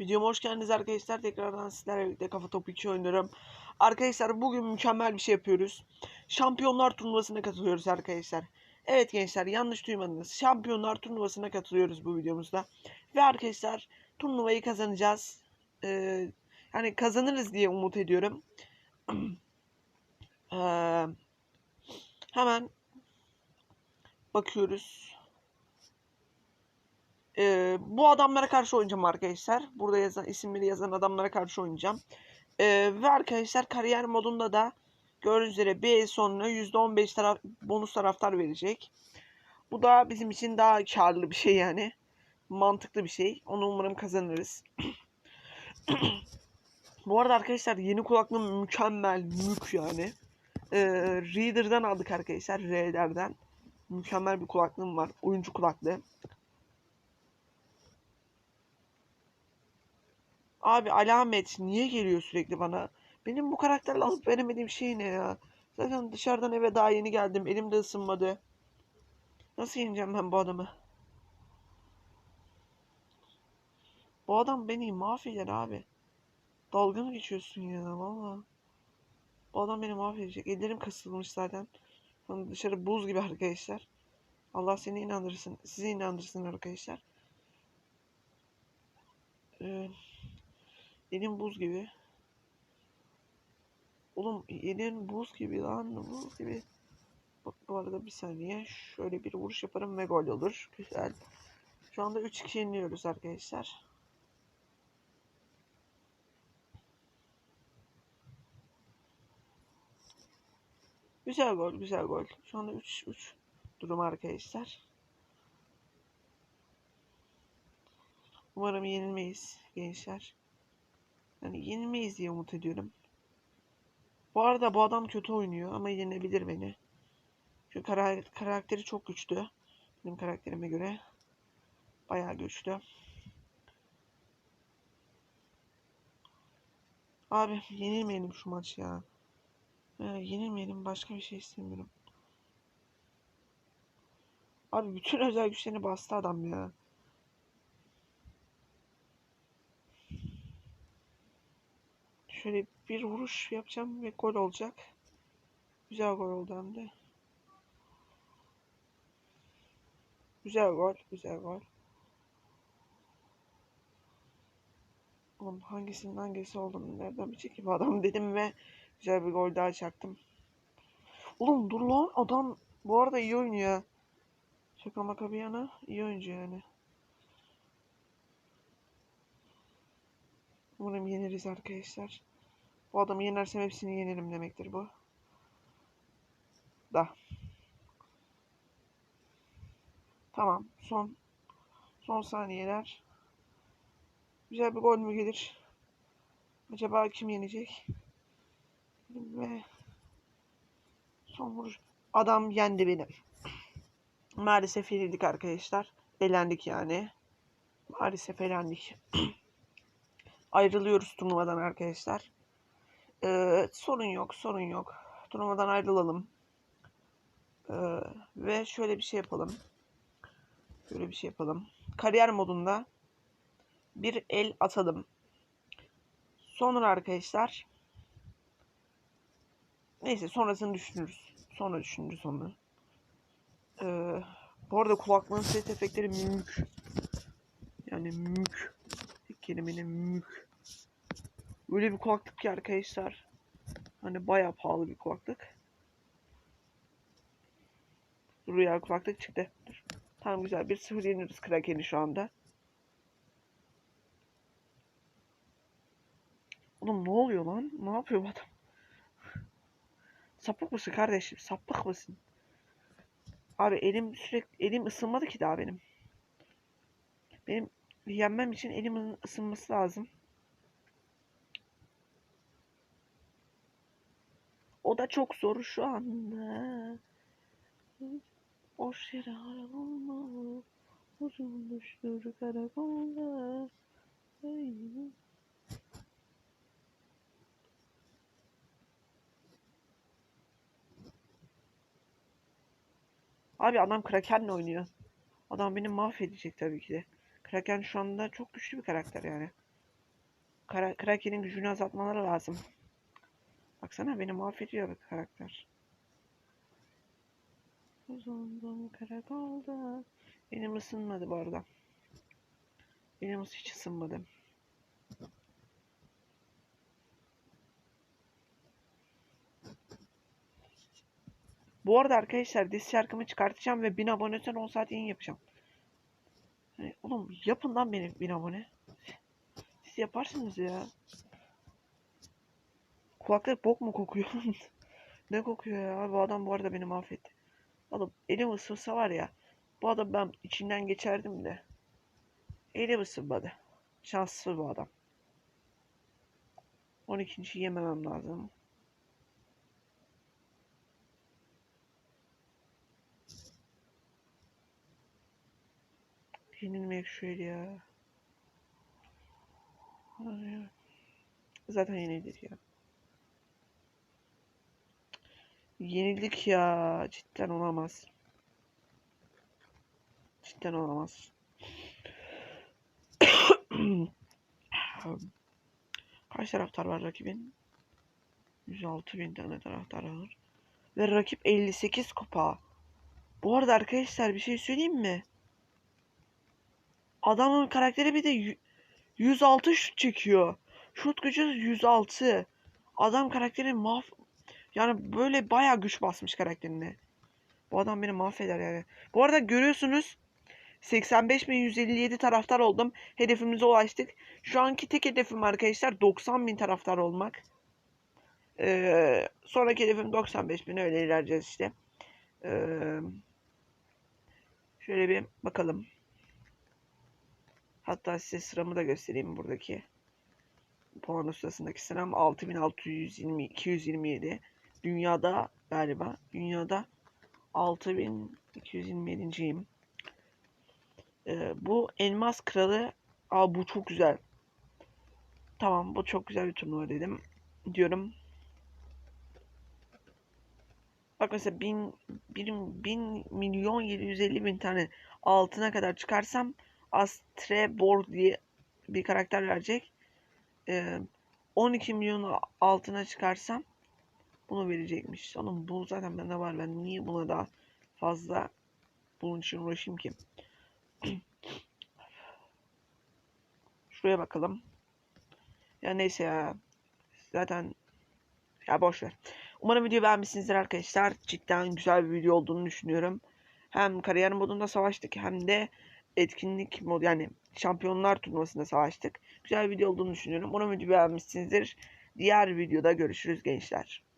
Videoma hoş geldiniz arkadaşlar. Tekrardan sizlerle birlikte Kafa Topu 2 oynuyorum. Arkadaşlar bugün mükemmel bir şey yapıyoruz. Şampiyonlar turnuvasına katılıyoruz arkadaşlar. Evet gençler yanlış duymadınız. Şampiyonlar turnuvasına katılıyoruz bu videomuzda. Ve arkadaşlar turnuvayı kazanacağız. Ee, yani kazanırız diye umut ediyorum. Ee, hemen bakıyoruz. Ee, bu adamlara karşı oynayacağım arkadaşlar. Burada yazan isimleri yazan adamlara karşı oynayacağım. Ee, ve arkadaşlar kariyer modunda da gördüğünüz üzere bir el sonra %15 taraf, bonus taraftar verecek. Bu da bizim için daha karlı bir şey yani. Mantıklı bir şey. Onu umarım kazanırız. bu arada arkadaşlar yeni kulaklığım mükemmel. Mük yani. Ee, Reader'dan aldık arkadaşlar. Reader'den. Mükemmel bir kulaklığım var. Oyuncu kulaklığı. Abi alamet niye geliyor sürekli bana? Benim bu karakterle alıp veremediğim şey ne ya? Zaten dışarıdan eve daha yeni geldim. Elim de ısınmadı. Nasıl yeneceğim ben bu adamı? Bu adam beni mahveder abi. Dalga mı geçiyorsun ya valla. Bu adam beni mahvedecek. Ellerim kasılmış zaten. Sonra dışarı buz gibi arkadaşlar. Allah seni inandırsın. Sizi inandırsın arkadaşlar. Ee, Elim buz gibi. Oğlum elin buz gibi lan buz gibi. Bak bu arada bir saniye şöyle bir vuruş yaparım ve gol olur. Güzel. Şu anda 3 kişi yeniliyoruz arkadaşlar. Güzel gol, güzel gol. Şu anda 3 3 durum arkadaşlar. Umarım yenilmeyiz gençler. Yani yenilmeyiz diye umut ediyorum. Bu arada bu adam kötü oynuyor ama yenebilir beni. Çünkü kara karakteri çok güçlü. Benim karakterime göre. Bayağı güçlü. Abi yenilmeyelim şu maç ya. Ee, yenilmeyelim başka bir şey istemiyorum. Abi bütün özel güçlerini bastı adam ya. Şöyle bir vuruş yapacağım ve gol olacak. Güzel gol oldu hem de. Güzel gol, güzel gol. Oğlum hangisinin hangisi olduğunu nereden bilecek ki adam dedim ve güzel bir gol daha çaktım. Oğlum dur lan adam bu arada iyi oynuyor. Şaka maka bir yana iyi oyuncu yani. Umarım yeniriz arkadaşlar. Bu adamı yenersem hepsini yenerim demektir bu. Da. Tamam. Son son saniyeler. Güzel bir gol mü gelir? Acaba kim yenecek? Ve son vuruş. Adam yendi beni. Maalesef yenildik arkadaşlar. Elendik yani. Maalesef elendik. Ayrılıyoruz turnuvadan arkadaşlar. Ee, sorun yok, sorun yok. Turnuvadan ayrılalım. Ee, ve şöyle bir şey yapalım. Şöyle bir şey yapalım. Kariyer modunda bir el atalım. Sonra arkadaşlar neyse sonrasını düşünürüz. Sonra düşünürüz onu. Ee, bu arada kulaklığın ses efektleri mük. Yani mük. Tek kelimeyle mük. Öyle bir kulaklık ki arkadaşlar. Hani bayağı pahalı bir kulaklık. Rüya kulaklık çıktı. Dur. Tamam güzel. Bir sıfır yeniriz Kraken'i şu anda. Oğlum ne oluyor lan? Ne yapıyor bu adam? Sapık mısın kardeşim? Sapık mısın? Abi elim sürekli elim ısınmadı ki daha benim. Benim yenmem için elimin ısınması lazım. O da çok zor şu anda. Boş yere arabamı uzun düştür karakolda. Abi adam Kraken'le oynuyor. Adam beni mahvedecek tabii ki de. Kraken şu anda çok güçlü bir karakter yani. Kara Kraken'in gücünü azaltmaları lazım. Baksana beni mahvediyor bu karakter. Uzundum karakolda. Benim ısınmadı bu arada. Benim hiç ısınmadı. Bu arada arkadaşlar diz şarkımı çıkartacağım ve 1000 aboneden 10 saat yayın yapacağım. Oğlum yapın lan beni 1000 abone. Siz yaparsınız ya. Kulaklık bok mu kokuyor? ne kokuyor ya? Bu adam bu arada beni mahvetti. Oğlum elim ısırsa var ya. Bu adam ben içinden geçerdim de. Elim ısırmadı. Şanssız bu adam. 12. yememem lazım. Yenilmek şöyle ya. Zaten yenildik ya. Yenildik ya. Cidden olamaz. Cidden olamaz. Kaç taraftar var rakibin? 106 bin tane taraftar var. Ve rakip 58 kupa. Bu arada arkadaşlar bir şey söyleyeyim mi? Adamın karakteri bir de yü- 106 şut çekiyor. Şut gücü 106. Adam karakteri mahv... Yani böyle bayağı güç basmış karakterine. Bu adam beni mahveder yani. Bu arada görüyorsunuz 85.157 taraftar oldum. Hedefimize ulaştık. Şu anki tek hedefim arkadaşlar 90.000 taraftar olmak. Ee, sonraki hedefim 95.000 öyle ilerleyeceğiz işte. Ee, şöyle bir bakalım. Hatta size sıramı da göstereyim buradaki. Puan sırasındaki sıram 6620 227. Dünyada galiba dünyada 6227.yim. Ee, bu Elmas Kralı Aa bu çok güzel. Tamam bu çok güzel bir turnuva dedim. Diyorum. Bak mesela 1000 bin, bin milyon 750 bin tane altına kadar çıkarsam Astreborg diye bir karakter verecek. Ee, 12 milyon altına çıkarsam bunu verecekmiş. Oğlum bu zaten bende var. Ben niye buna daha fazla bunun için uğraşayım ki? Şuraya bakalım. Ya neyse ya. Zaten ya boş ver. Umarım video beğenmişsinizdir arkadaşlar. Cidden güzel bir video olduğunu düşünüyorum. Hem kariyer modunda savaştık hem de etkinlik mod yani şampiyonlar turnuvasında savaştık. Güzel bir video olduğunu düşünüyorum. Umarım beğenmişsinizdir. Diğer videoda görüşürüz gençler.